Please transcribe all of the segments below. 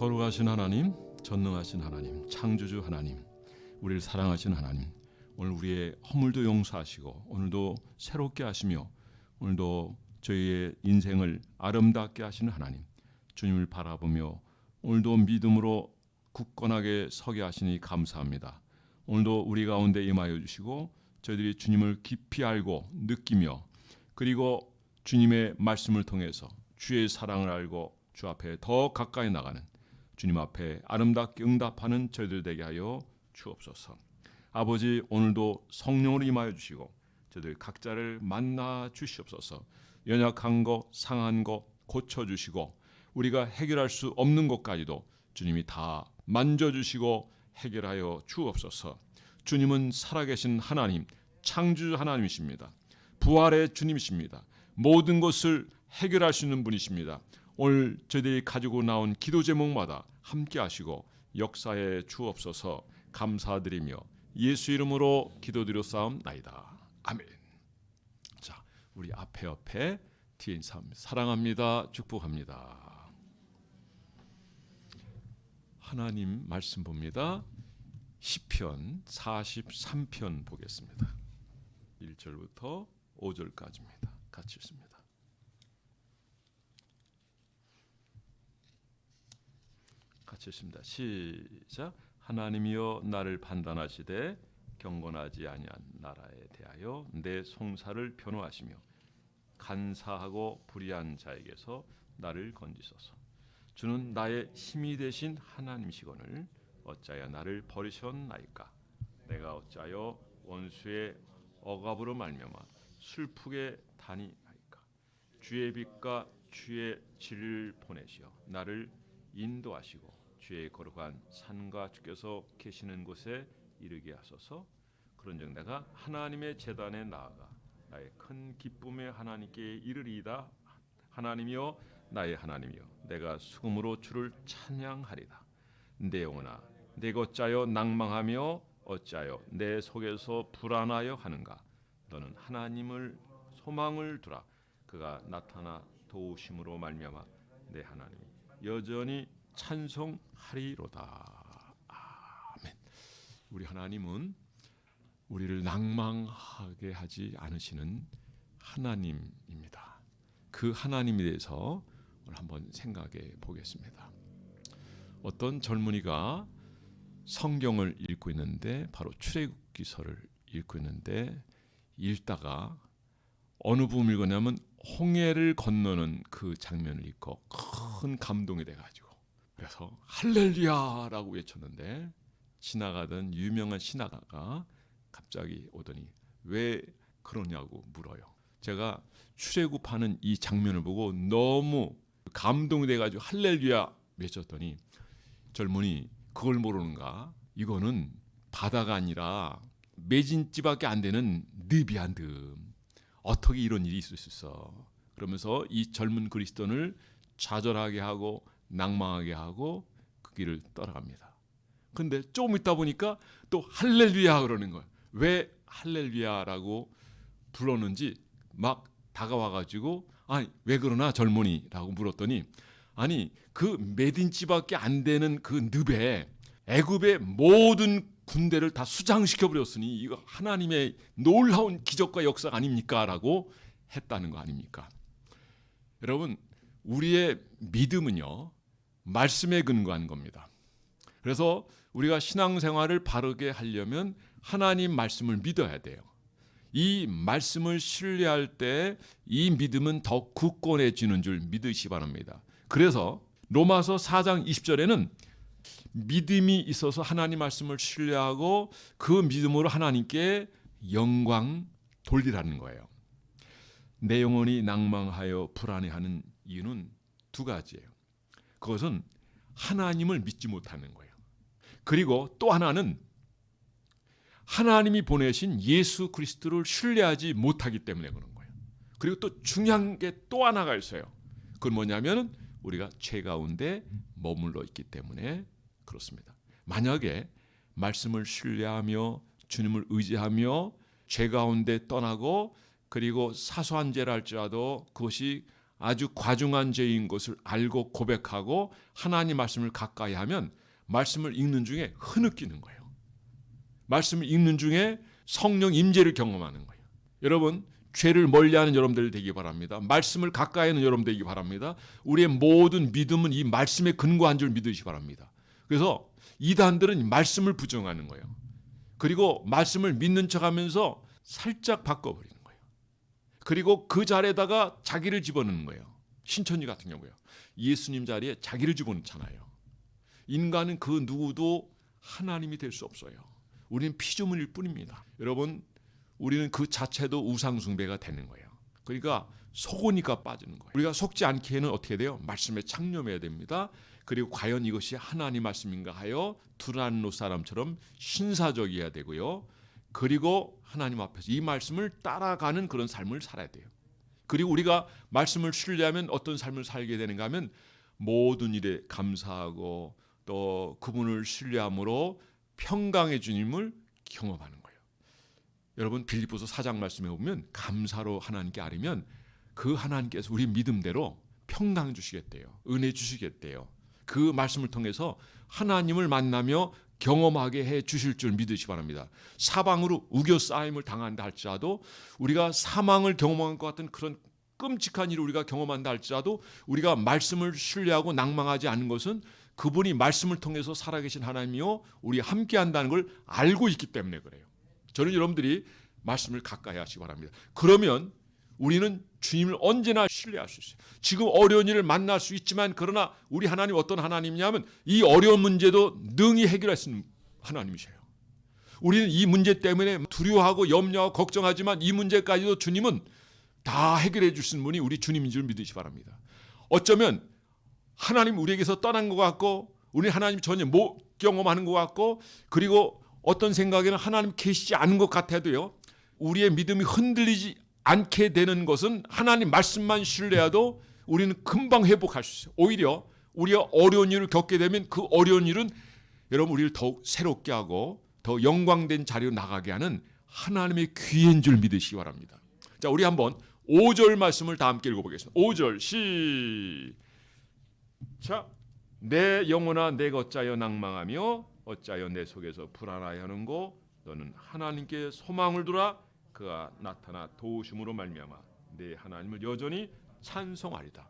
거룩하신 하나님, 전능하신 하나님, 창조주 하나님, 우리를 사랑하신 하나님, 오늘 우리의 허물도 용서하시고 오늘도 새롭게 하시며 오늘도 저희의 인생을 아름답게 하시는 하나님, 주님을 바라보며 오늘도 믿음으로 굳건하게 서게 하시니 감사합니다. 오늘도 우리 가운데 임하여 주시고 저희들이 주님을 깊이 알고 느끼며 그리고 주님의 말씀을 통해서 주의 사랑을 알고 주 앞에 더 가까이 나가는 주님 앞에 아름답게 응답하는 저희들 되게 하여 주옵소서. 아버지 오늘도 성령으로 임하여 주시고 저들 각자를 만나 주시옵소서. 연약한 거 상한 거 고쳐 주시고 우리가 해결할 수 없는 것까지도 주님이 다 만져 주시고 해결하여 주옵소서. 주님은 살아계신 하나님, 창조 하나님이십니다. 부활의 주님이십니다. 모든 것을 해결할 수 있는 분이십니다. 오늘 저희들이 가지고 나온 기도 제목마다 함께 하시고 역사에 주옵소서 감사드리며 예수 이름으로 기도드렸사옵나이다. 아멘. 자, 우리 앞에 옆에 뒤에 인사합니다. 사랑합니다. 축복합니다. 하나님 말씀 봅니다. 시편 43편 보겠습니다. 1절부터 5절까지입니다. 같이 읽습니다. 읽습니다. 시작. 하나님이여 나를 판단하시되 경건하지 아니한 나라에 대하여 내 송사를 변호하시며 간사하고 불의한 자에게서 나를 건지소서. 주는 나의 힘이 되신 하나님이시거늘 어찌하여 나를 버리셨나이까? 내가 어찌하여 원수의 억압으로 말미암아 슬프게 다니나이까? 주의 빛과 주의 진리를 보내시어 나를 인도하시고 주의 거룩한 산과 주께서 계시는 곳에 이르게 하소서. 그런즉 내가 하나님의 재단에 나아가 나의 큰 기쁨의 하나님께 이르리이다. 하나님이여 나의 하나님이여 내가 수금으로 주를 찬양하리다. 내 영혼아 내가 어찌하여 낭망하며 어찌하여 내 속에서 불안하여 하는가 너는 하나님을 소망을 두라 그가 나타나 도우심으로 말미암아 내 하나님이 여전히 찬송하리로다. 아멘. 우리 하나님은 우리를 낭망하게 하지 않으시는 하나님입니다. 그 하나님에 대해서 오늘 한번 생각해 보겠습니다. 어떤 젊은이가 성경을 읽고 있는데 바로 출애굽기서를 읽고 있는데 읽다가 어느 부분 읽었냐면 홍해를 건너는 그 장면을 읽고 큰 감동이 돼 가지고 그래서 할렐루야라고 외쳤는데 지나가던 유명한 신하가 갑자기 오더니 왜 그러냐고 물어요. 제가 출애굽하는 이 장면을 보고 너무 감동이 돼 가지고 할렐루야 외쳤더니 젊은이 그걸 모르는가? 이거는 바다가 아니라 매진지밖에 안 되는 늪이야 늪. 어떻게 이런 일이 있을 수 있어? 그러면서 이 젊은 그리스도인을 좌절하게 하고 낭망하게 하고 그 길을 떠나갑니다. 근데 조금 있다 보니까 또 할렐루야 그러는 거예요. 왜 할렐루야라고 불렀는지 막 다가와 가지고 아니 왜 그러나 젊은이라고 물었더니 아니 그 매딘지밖에 안 되는 그 늪에 애굽의 모든 군대를 다 수장시켜 버렸으니 이거 하나님의 놀라운 기적과 역사 아닙니까라고 했다는 거 아닙니까? 여러분 우리의 믿음은요 말씀에 근거한 겁니다. 그래서 우리가 신앙생활을 바르게 하려면 하나님 말씀을 믿어야 돼요. 이 말씀을 신뢰할 때 이 믿음은 더 굳건해지는 줄 믿으시 바랍니다. 그래서 로마서 4장 20절에는 믿음이 있어서 하나님 말씀을 신뢰하고 그 믿음으로 하나님께 영광 돌리라는 거예요. 내 영혼이 낭망하여 불안해하는 이유는 두 가지예요. 그것은 하나님을 믿지 못하는 거예요. 그리고 또 하나는 하나님이 보내신 예수 그리스도를 신뢰하지 못하기 때문에 그런 거예요. 그리고 또 중요한 게 또 하나가 있어요. 그건 뭐냐면 우리가 죄 가운데 머물러 있기 때문에 그렇습니다. 만약에 말씀을 신뢰하며 주님을 의지하며 죄 가운데 떠나고 그리고 사소한 죄를 할지라도 그것이 아주 과중한 죄인 것을 알고 고백하고 하나님 말씀을 가까이 하면 말씀을 읽는 중에 흐느끼는 거예요. 말씀을 읽는 중에 성령 임재를 경험하는 거예요. 여러분 죄를 멀리하는 여러분들 되기 바랍니다. 말씀을 가까이 하는 여러분 되기 바랍니다. 우리의 모든 믿음은 이 말씀에 근거한 줄 믿으시기 바랍니다. 그래서 이단들은 말씀을 부정하는 거예요. 그리고 말씀을 믿는 척하면서 살짝 바꿔버리는. 그리고 그 자리에다가 자기를 집어넣는 거예요. 신천지 같은 경우요. 예수님 자리에 자기를 집어넣잖아요. 인간은 그 누구도 하나님이 될 수 없어요. 우리는 피조물일 뿐입니다. 여러분, 우리는 그 자체도 우상숭배가 되는 거예요. 그러니까 속으니까 빠지는 거예요. 우리가 속지 않기에는 어떻게 돼요? 말씀에 창념해야 됩니다. 그리고 과연 이것이 하나님 말씀인가 하여 두란노 사람처럼 신사적이어야 되고요. 그리고 하나님 앞에서 이 말씀을 따라가는 그런 삶을 살아야 돼요. 그리고 우리가 말씀을 신뢰하면 어떤 삶을 살게 되는가 하면 모든 일에 감사하고 또 그분을 신뢰함으로 평강의 주님을 경험하는 거예요. 여러분 빌립보서 4장 말씀에 보면 감사로 하나님께 아뢰면 그 하나님께서 우리 믿음대로 평강 주시겠대요. 은혜 주시겠대요. 그 말씀을 통해서 하나님을 만나며 경험하게 해 주실 줄 믿으시 기 바랍니다. 사방으로 우겨 쌓임을 당한다 할지라도 우리가 사망을 경험한 것 같은 그런 끔찍한 일을 우리가 경험한다 할지라도 우리가 말씀을 신뢰하고 낭망하지 않는 것은 그분이 말씀을 통해서 살아계신 하나님이요 우리 함께 한다는 걸 알고 있기 때문에 그래요. 저는 여러분들이 말씀을 가까이 하시기 바랍니다. 그러면 우리는 주님을 언제나 신뢰할 수 있어요. 지금 어려운 일을 만날 수 있지만 그러나 우리 하나님 어떤 하나님이냐면 이 어려운 문제도 능히 있는 하나님이셔요. 우리는 이 문제 때문에 두려워하고 염려하고 걱정하지만 이 문제까지도 주님은 다 해결해 주시는 분이 우리 주님인 줄 믿으시 기 바랍니다. 어쩌면 하나님 우리에게서 떠난 것 같고 우리 하나님 전혀 못 경험하는 것 같고 그리고 어떤 생각에는 하나님 계시지 않은 것 같아도요. 우리의 믿음이 흔들리지 않게 되는 것은 하나님 말씀만 신뢰해도 우리는 금방 회복할 수 있어요. 오히려 우리가 어려운 일을 겪게 되면 그 어려운 일은 여러분 우리를 더욱 새롭게 하고 더 영광된 자리로 나가게 하는 하나님의 귀인 줄 믿으시기 바랍니다. 자, 우리 한번 5절 말씀을 다 함께 읽어보겠습니다. 5절 시작. 내 영혼아 내가 어찌하여 낭망하며 어찌하여 내 속에서 불안하여 하는고 너는 하나님께 소망을 두라 그가 나타나 도우심으로 말미암아 내 하나님을 여전히 찬송하리다.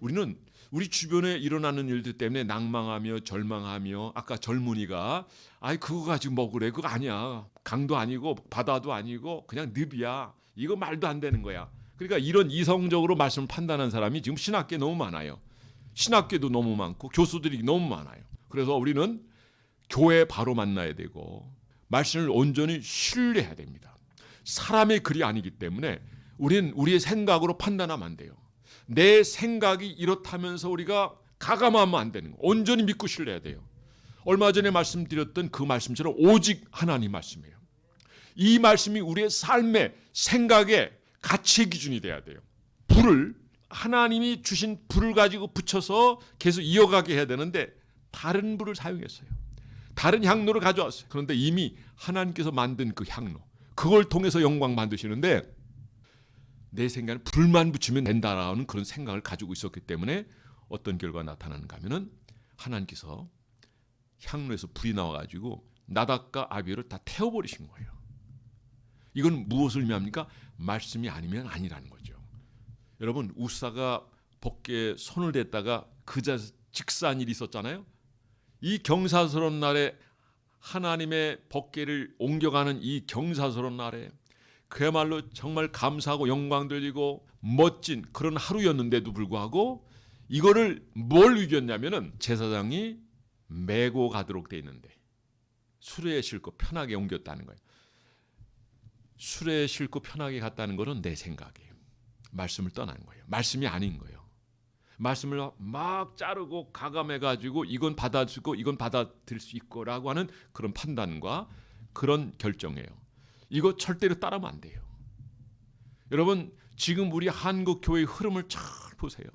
우리는 우리 주변에 일어나는 일들 때문에 낭망하며 절망하며 아까 젊은이가 아이 그거 가지고 뭐 그래 그거 아니야 강도 아니고 바다도 아니고 그냥 늪이야 이거 말도 안 되는 거야. 그러니까 이런 이성적으로 말씀을 판단하는 사람이 지금 신학계 너무 많아요. 신학계도 너무 많고 교수들이 너무 많아요. 그래서 우리는 교회 바로 만나야 되고 말씀을 온전히 신뢰해야 됩니다. 사람의 글이 아니기 때문에 우리는 우리의 생각으로 판단하면 안 돼요. 내 생각이 이렇다면서 우리가 가감하면 안 되는 거. 온전히 믿고 신뢰해야 돼요. 얼마 전에 말씀드렸던 그 말씀처럼 오직 하나님 말씀이에요. 이 말씀이 우리의 삶의 생각의 가치 기준이 돼야 돼요. 불을 하나님이 주신 불을 가지고 붙여서 계속 이어가게 해야 되는데 다른 불을 사용했어요. 다른 향로를 가져왔어요. 그런데 이미 하나님께서 만든 그 향로, 그걸 통해서 영광 만드시는데 내 생각에 불만 붙이면 된다라는 그런 생각을 가지고 있었기 때문에 어떤 결과가 나타나는가 하면은 하나님께서 향로에서 불이 나와가지고 나닥과 아비를 다 태워버리신 거예요. 이건 무엇을 의미합니까? 말씀이 아니면 아니라는 거죠. 여러분 우사가 벗게 손을 댔다가 그자 직사한 일이 있었잖아요. 이 경사스러운 날에 하나님의 법계를 옮겨가는 이 경사스러운 날에 그야말로 정말 감사하고 영광 돌리고 멋진 그런 하루였는데도 불구하고 이거를 뭘 이겼냐면은 제사장이 메고 가도록 돼 있는데 수레에 싣고 편하게 옮겼다는 거예요. 수레에 싣고 편하게 갔다는 거는 내 생각이에요. 말씀을 떠난 거예요. 말씀이 아닌 거예요. 말씀을 막 자르고 가감해 가지고 이건 받아주고 이건 받아들일 수 있고라고 하는 그런 판단과 그런 결정이에요. 이거 절대로 따르면 안 돼요. 여러분 지금 우리 한국 교회의 흐름을 잘 보세요.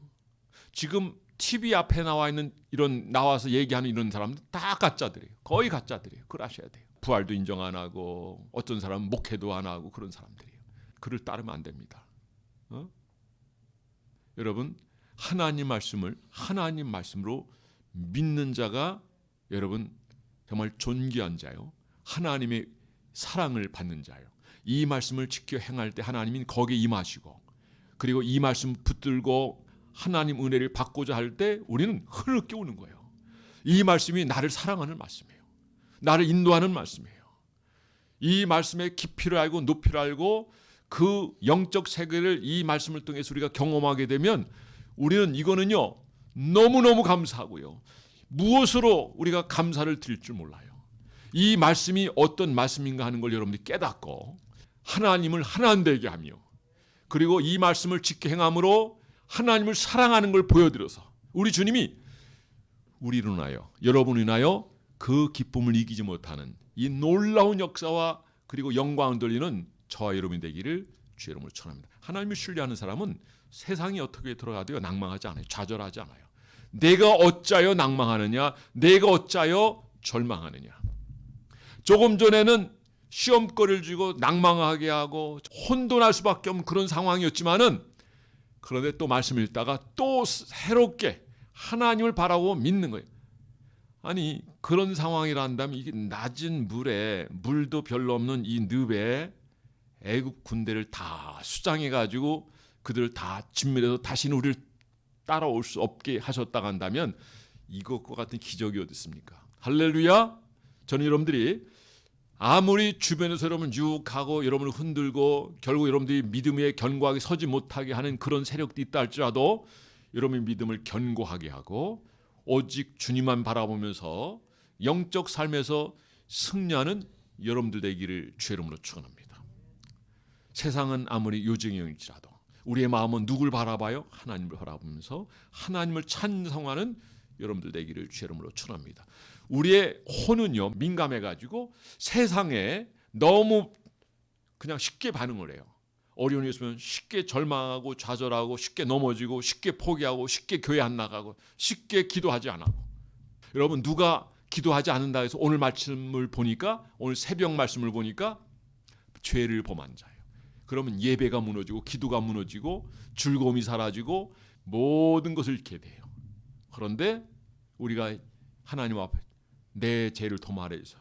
지금 TV 앞에 나와 있는 이런 나와서 얘기하는 이런 사람들 다 가짜들이에요. 거의 가짜들이에요. 그걸 아셔야 돼요. 부활도 인정 안 하고 어떤 사람은 목회도 안 하고 그런 사람들이에요. 그를 따르면 안 됩니다. 어? 여러분 하나님 말씀을 하나님 말씀으로 믿는 자가 여러분 정말 존귀한 자요. 하나님의 사랑을 받는 자요. 이 말씀을 지켜 행할 때 하나님이 거기에 임하시고 그리고 이 말씀 붙들고 하나님 은혜를 받고자 할 때 우리는 흐르게 오는 거예요. 이 말씀이 나를 사랑하는 말씀이에요. 나를 인도하는 말씀이에요. 이 말씀의 깊이를 알고 높이를 알고 그 영적 세계를 이 말씀을 통해서 우리가 경험하게 되면 우리는 이거는요 너무너무 감사하고요. 무엇으로 우리가 감사를 드릴 줄 몰라요. 이 말씀이 어떤 말씀인가 하는 걸 여러분들이 깨닫고 하나님을 하나님 되게 하며 그리고 이 말씀을 지켜 행함으로 하나님을 사랑하는 걸 보여드려서 우리 주님이 우리로 인하여 여러분을 인하여 그 기쁨을 이기지 못하는 이 놀라운 역사와 그리고 영광을 돌리는 저와 여러분이 되기를 주의 이름으로 축원합니다. 하나님을 신뢰하는 사람은 세상이 어떻게 들어가도요 낭망하지 않아요. 좌절하지 않아요. 내가 어짜여 낭망하느냐? 내가 어짜여 절망하느냐? 조금 전에는 시험거리를 주고 낭망하게 하고 혼돈할 수밖에 없는 그런 상황이었지만은 그런데 또 말씀 읽다가 또 새롭게 하나님을 바라고 믿는 거예요. 아니 그런 상황이라 한다면 이게 낮은 물에 물도 별로 없는 이 늪에 애굽 군대를 다 수장해 가지고 그들을 다 진멸해서 다시는 우리를 따라올 수 없게 하셨다고 한다면 이것과 같은 기적이 어디 있습니까? 할렐루야! 저는 여러분들이 아무리 주변에서 여러분 유혹하고 여러분을 흔들고 결국 여러분들이 믿음에 견고하게 서지 못하게 하는 그런 세력도 있다 할지라도 여러분의 믿음을 견고하게 하고 오직 주님만 바라보면서 영적 삶에서 승리하는 여러분들 되기를 주의 이름으로 축원합니다. 세상은 아무리 요정형일지라도 우리의 마음은 누굴 바라봐요? 하나님을 바라보면서 하나님을 찬성하는 여러분들 되기를 주의 이름으로 축원합니다. 우리의 혼은요 민감해 가지고 세상에 너무 그냥 쉽게 반응을 해요. 어려운 일 있으면 쉽게 절망하고 좌절하고 쉽게 넘어지고 쉽게 포기하고 쉽게 교회 안 나가고 쉽게 기도하지 않고 여러분 누가 기도하지 않는다 해서 오늘 말씀을 보니까 오늘 새벽 말씀을 보니까 죄를 범한 자예요. 그러면 예배가 무너지고 기도가 무너지고 즐거움이 사라지고 모든 것을 잃게 돼요. 그런데 우리가 하나님 앞에 내 죄를 도말해서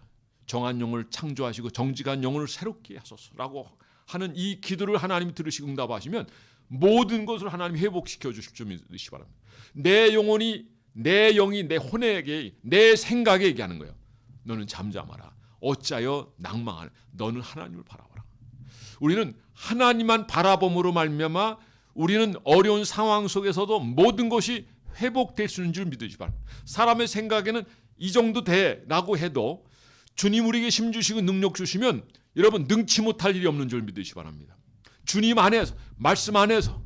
정한 영을 창조하시고 정직한 영을 새롭게 하소서라고 하는 이 기도를 하나님이 들으시고 응답하시면 모든 것을 하나님 회복시켜 주실 줄 믿으시 바랍니다. 내 영혼이 내 영이 내 혼에게 내 생각에 얘기하는 거예요. 너는 잠잠하라. 어짜여 낭망하라. 너는 하나님을 바라봐라. 우리는 하나님만 바라봄으로 말미암아 우리는 어려운 상황 속에서도 모든 것이 회복될 수 있는 줄 믿으시 바랍니다. 사람의 생각에는 이 정도 돼라고 해도 주님 우리에게 힘 주시고 능력 주시면 여러분 능치 못할 일이 없는 줄 믿으시 바랍니다. 주님 안에서 말씀 안에서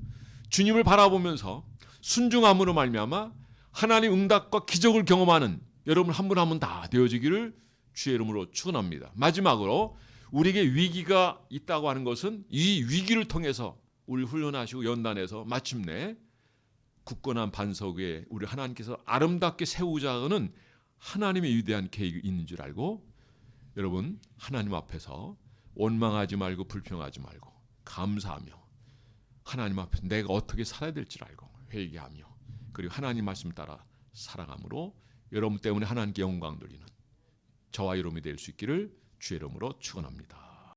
주님을 바라보면서 순종함으로 말미암아 하나님 응답과 기적을 경험하는 여러분 한 분 한 분 다 되어지기를 주의 이름으로 축원합니다. 마지막으로 우리에게 위기가 있다고 하는 것은 이 위기를 통해서 우리 훈련하시고 연단해서 마침내 굳건한 반석 위에 우리 하나님께서 아름답게 세우자는 하나님의 위대한 계획이 있는 줄 알고 여러분 하나님 앞에서 원망하지 말고 불평하지 말고 감사하며 하나님 앞에서 내가 어떻게 살아야 될지 알고 회개하며 그리고 하나님 말씀 따라 살아감으로 여러분 때문에 하나님께 영광 돌리는 저와 여러분이 될 수 있기를 주의 이름으로 축원합니다.